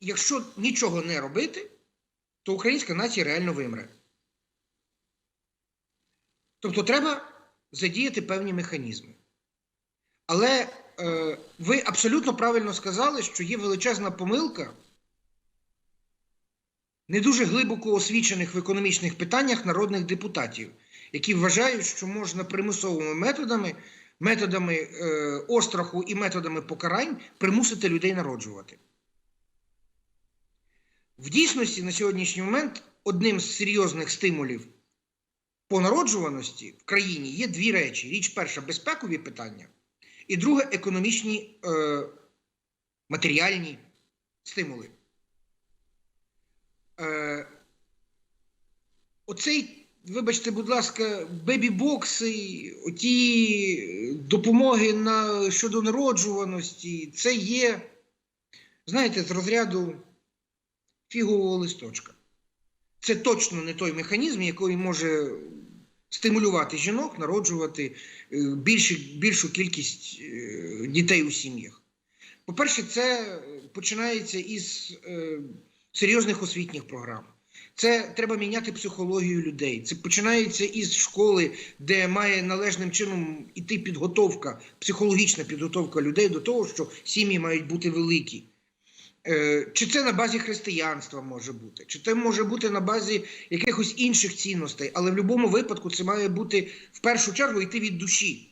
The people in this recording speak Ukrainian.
якщо нічого не робити, то українська нація реально вимре. Тобто треба задіяти певні механізми. Але е, ви абсолютно правильно сказали, що є величезна помилка не дуже глибоко освічених в економічних питаннях народних депутатів, які вважають, що можна примусовими методами, методами е, остраху і методами покарань примусити людей народжувати. В дійсності на сьогоднішній момент одним з серйозних стимулів по народжуваності в країні є дві речі: річ перша безпекові питання, і друге економічні е, матеріальні стимули. Е, оцей, вибачте, будь ласка, бебі-бокси, оті допомоги на, щодо народжуваності, це є, знаєте, з розряду фігового листочка. Це точно не той механізм, який може стимулювати жінок, народжувати е, більшу кількість е, дітей у сім'ях. По-перше, це починається із е, серйозних освітніх програм. Це треба міняти психологію людей. Це починається із школи, де має належним чином іти підготовка, психологічна підготовка людей до того, що сім'ї мають бути великі. Е, Чи це на базі християнства може бути, чи це може бути на базі якихось інших цінностей, але в будь-якому випадку це має бути в першу чергу йти від душі.